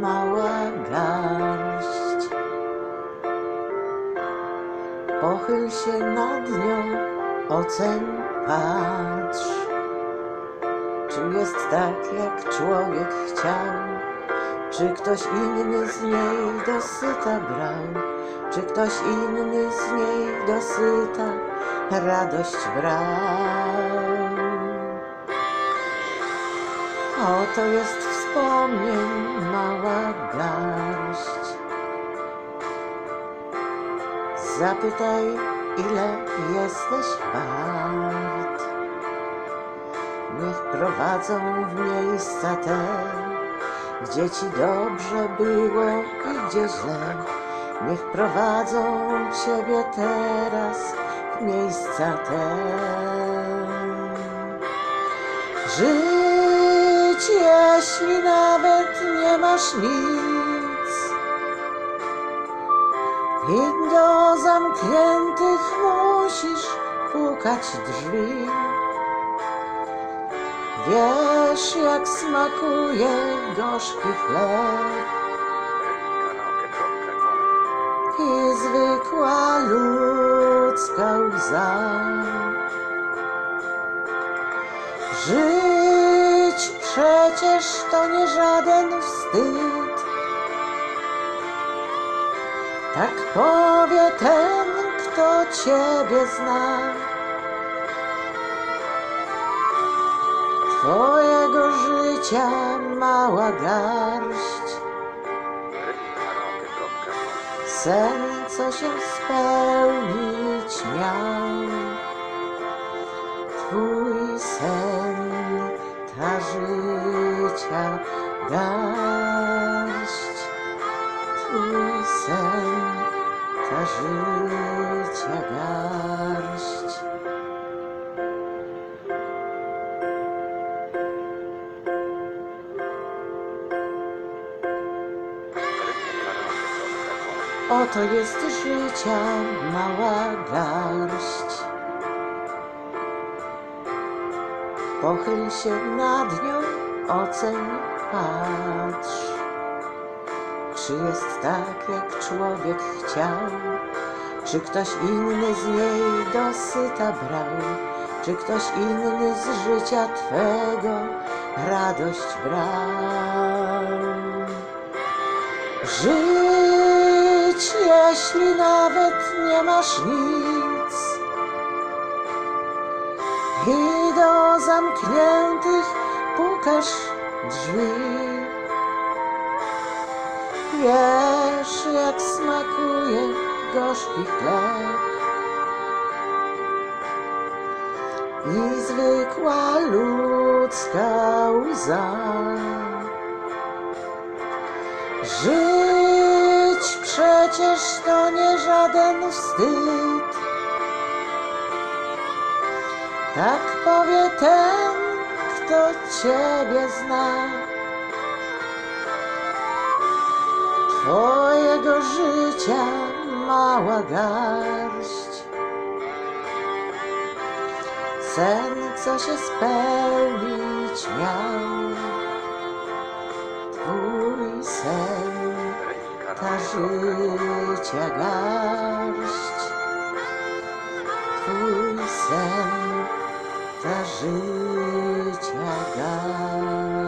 mała garść. Pochyl się nad nią, oceń, patrz. Czy jest tak, jak człowiek chciał? Czy ktoś inny z niej dosyta brał? Czy ktoś inny z niej dosyta radość brał? Oto jest wspomnień mała garść. Zapytaj, ile jesteś wart. Niech prowadzą w miejsca te, gdzie ci dobrze było i gdzie źle. Niech prowadzą ciebie teraz w miejsca te. Żyć, jeśli nawet nie masz nic. I do zamkniętych musisz pukać drzwi. Wiesz, jak smakuje gorzki chleb przecież to nie żaden wstyd. Tak powie ten, kto ciebie zna. Twojego życia mała garść. Sen, co się spełnić miał. Garść. Twój sen, ta życia garść. Oto jest życia mała garść. Pochyl się nad nią, oceń, patrz. Czy jest tak, jak człowiek chciał? Czy ktoś inny z niej dosyta brał? Czy ktoś inny z życia Twego radość brał? Żyć, jeśli nawet nie masz nic. I do zamkniętych pukasz drzwi. Wiesz, jak smakuje gorzki chleb i zwykła ludzka łza. Żyć przecież to nie żaden wstyd. Tak powie ten, kto ciebie zna. Twojego życia mała garść. Sen, co się spełnić miał. Twój sen, ta życia garść. Twój sen, ta życia garść.